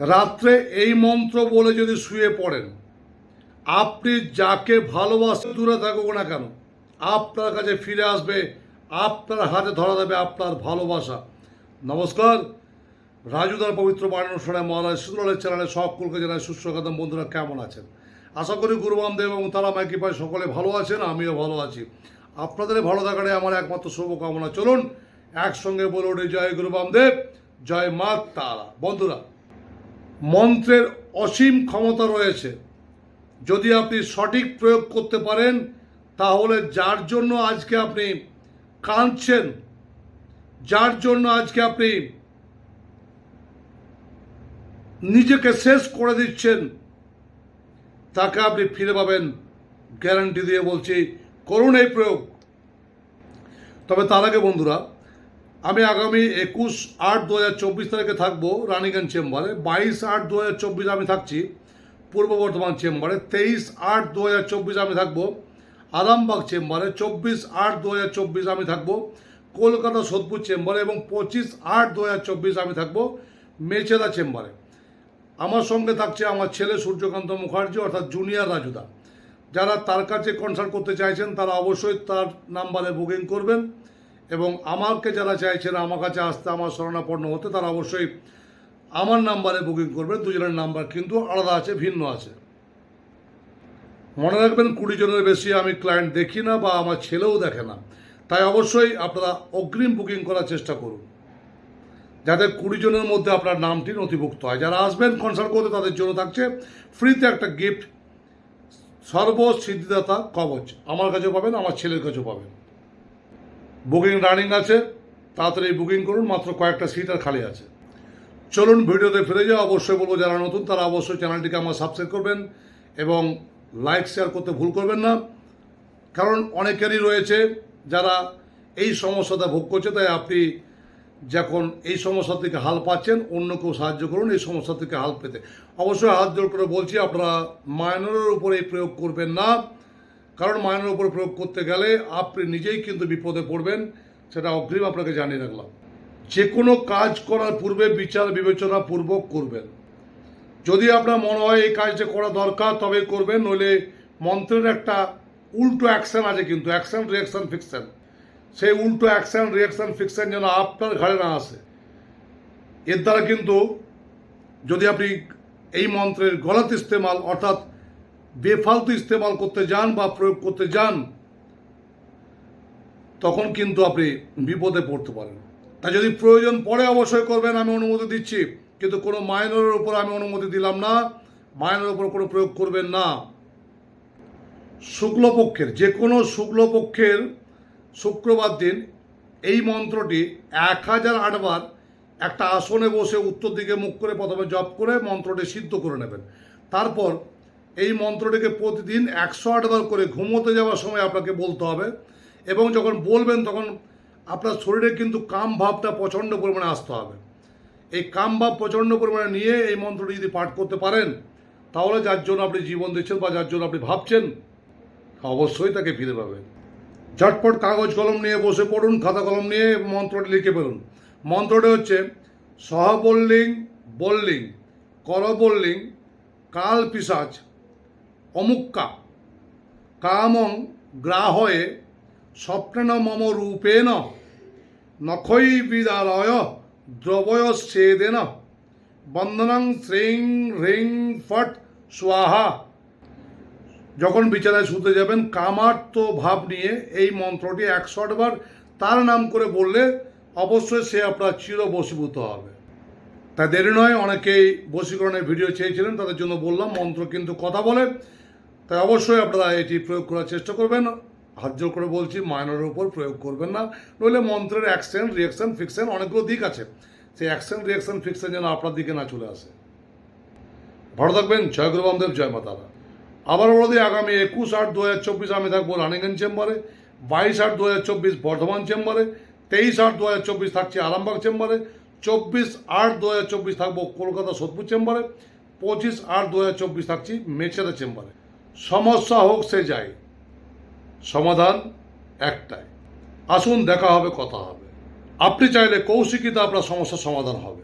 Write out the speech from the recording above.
রাত্রে এই মন্ত্র বলে যদি শুয়ে পড়েন, আপনি যাকে ভালোবাসতে দূরে থাকুক না কেন, আপনার কাছে ফিরে আসবে, আপনার হাতে ধরা দেবে আপনার ভালোবাসা। নমস্কার। রাজুদার পবিত্র বাণী মহারাজ শীতলের চ্যানেলে সকলকে জানায় সুস্বাগতম। বন্ধুরা, কেমন আছেন? আশা করি গুরুবামদেব এবং তারা মাইকি পায় সকলে ভালো আছেন, আমিও ভালো আছি। আপনাদের ভালো থাকাটাই আমার একমাত্র শুভকামনা। চলুন, একসঙ্গে বলে উঠে। জয় গুরুবামদেব জয় মা তারা। বন্ধুরা মন্ত্রের অসীম ক্ষমতা রয়েছে। যদি আপনি সঠিক প্রয়োগ করতে পারেন, তাহলে যার জন্য আজকে আপনি কাঁদছেন, যার জন্য আজকে আপনি নিজেকে শেষ করে দিচ্ছেন, তাকে আপনি ফিরে পাবেন গ্যারান্টি দিয়ে বলছি করুন এই প্রয়োগ। তবে তার আগে বন্ধুরা আমি আগামী একুশ আট দু হাজার চব্বিশ তারিখে থাকব রানীগঞ্জ চেম্বারে, বাইশ আট দু হাজার চব্বিশ আমি থাকছি পূর্ব বর্ধমান চেম্বারে, তেইশ আট দু হাজার চব্বিশ আমি থাকব আরামবাগ চেম্বারে, চব্বিশ আট দু হাজার চব্বিশ আমি থাকব কলকাতা সোদপুর চেম্বারে এবং পঁচিশ আট দু হাজার চব্বিশ আমি থাকব মেচেদা চেম্বারে। আমার সঙ্গে থাকছে আমার ছেলে সূর্যকান্ত মুখার্জি, অর্থাৎ জুনিয়র রাজুদা। যারা তার কাছে কনসাল্ট করতে চাইছেন, তারা অবশ্যই তার নাম্বারে বুকিং করবেন। এবং আমাকে যারা চাইছেন আমার কাছে আসতে, আমার শরণাপন্ন হতে, তারা অবশ্যই আমার নাম্বারে বুকিং করবেন। দুজনের নাম্বার কিন্তু আলাদা আছে, ভিন্ন আছে। মনে রাখবেন, কুড়ি জনের বেশি আমি ক্লায়েন্ট দেখি না বা আমার ছেলেও দেখে না। তাই অবশ্যই আপনারা অগ্রিম বুকিং করার চেষ্টা করুন। যাতে কুড়ি জনের মধ্যে আপনার নামটি নথিভুক্ত হয়। যারা আসবেন কনসাল্ট করতে, তাদের জন্য থাকছে ফ্রিতে একটা গিফট সর্বসিদ্ধিদাতা কবচ। আমার কাছেও পাবেন, আমার ছেলের কাছেও পাবেন। বুকিং রানিং আছে, তাড়াতাড়ি বুকিং করুন, মাত্র কয়েকটা সিট আর খালি আছে। চলুন ভিডিওতে ফিরে যাও অবশ্যই বলব যারা নতুন, তারা অবশ্যই চ্যানেলটিকে আমার সাবস্ক্রাইব করবেন এবং লাইক শেয়ার করতে ভুল করবেন না। কারণ অনেকেরই রয়েছে যারা এই সমস্যাটা ভোগ করছে, তাই আপনি যখন এই সমস্যা থেকে হাল পাচ্ছেন, অন্য কেউ সাহায্য করুন, এই সমস্যা থেকে হাল পেতে। অবশ্যই হাত জোর করে বলছি, আপনারা মাইনরের উপরে প্রয়োগ করবেন না। কারণ মাইনের উপরে প্রয়োগ করতে গেলে আপনি নিজেই কিন্তু বিপদে পড়বেন, সেটা অগ্রিম আপনাকে জানিয়ে রাখলাম। যে কোনো কাজ করার পূর্বে বিচার বিবেচনা পূর্বক করবেন। যদি আপনার মনে হয় এই কাজটা করা দরকার তবে করবেন, নইলে মন্ত্রের একটা উল্টো অ্যাকশন আছে কিন্তু অ্যাকশন রিয়াকশন ফিকশন সেই উল্টো অ্যাকশন রিয়াকশন ফিকশন যেন আপনার ঘাড়ে না আসে। এর দ্বারা কিন্তু যদি আপনি এই মন্ত্রের গলত ইস্তেমাল, অর্থাৎ বেফালতু ইস্তেমাল করতে যান বা প্রয়োগ করতে যান, তখন কিন্তু আপনি বিপদে পড়তে পারেন। তাই যদি প্রয়োজন পড়ে অবশ্যই করবেন, আমি অনুমতি দিচ্ছি। কিন্তু কোনো মাইনরের উপর আমি অনুমতি দিলাম না। মাইনের উপর কোনো প্রয়োগ করবেন না। শুক্লপক্ষের, যে কোনো শুক্লপক্ষের শুক্রবার দিন এই মন্ত্রটি এক হাজার আটবার একটা আসনে বসে উত্তর দিকে মুখ করে প্রথমে জপ করে মন্ত্রটি সিদ্ধ করে নেবেন। তারপর এই মন্ত্রটিকে প্রতিদিন একশো আটবার করে ঘুমোতে যাওয়ার সময় আপনাকে বলতে হবে। এবং যখন বলবেন, তখন আপনার শরীরে কিন্তু কাম ভাবটা প্রচণ্ড পরিমাণে আসতে হবে। এই কাম ভাব প্রচণ্ড পরিমাণে নিয়ে এই মন্ত্রটি যদি পাঠ করতে পারেন, তাহলে যার জন্য আপনি জীবন দিচ্ছেন বা যার জন্য আপনি ভাবছেন, অবশ্যই তাকে ফিরে পাবেন। ঝটপট কাগজ কলম নিয়ে বসে পড়ুন, খাতা কলম নিয়ে মন্ত্রটি লিখে ফেলুন। মন্ত্রটি হচ্ছে, সহবল্লিং বল্লিং, করবল্লিং, কাল পিসাচ অমুক্কা। কামং গ্রাহয়ে স্বপ্নেন মম রূপেণ নখৈ বিদালয় দ্রবয়চ্ছেদেন। বন্দনং শ্রিং হ্রিং ফট স্বাহা। যখন বিছানায় শুতে যাবেন কামার্ত ভাব নিয়ে এই মন্ত্রটি একশো তার নাম করে বললে অবশ্যই সে আপনার চির বশীভূত হবে। তাই দেরি নয়, অনেকেই বশীকরণের ভিডিও চেয়েছিলেন, তাদের জন্য বললাম, মন্ত্র কিন্তু কথা বলে। তাই অবশ্যই আপনারা এটি প্রয়োগ করার চেষ্টা করবেন। হাত জোর করে বলছি মাইনরের উপর প্রয়োগ করবেন না। নইলে মন্ত্রের অ্যাকশন রিয়াকশন ফিকশন অনেকগুলো দিক আছে। সেই অ্যাকশন রিয়াকশন ফিকশন যেন আপনার দিকে না চলে আসে। ভালো থাকবেন। জয় গুরু বামদেব, জয় মাতারা আবার বলে দিই, আগামী একুশ আট দু হাজার চব্বিশ আমি থাকব রানীগঞ্জ চেম্বারে। বাইশ আট দু হাজার চব্বিশ বর্ধমান চেম্বারে। তেইশ আট দু হাজার চব্বিশ থাকছি আরামবাগ চেম্বারে। চব্বিশ আট দু হাজার চব্বিশ থাকব কলকাতা সোদপুর চেম্বারে। পঁচিশ আট দু হাজার চব্বিশ থাকছি মেচেদা চেম্বারে। সমস্যা হোক সে যায় সমাধান একটাই। আসুন দেখা হবে, কথা হবে। আপনি চাইলে কৌশিকিতে আপনার সমস্যার সমাধান হবে।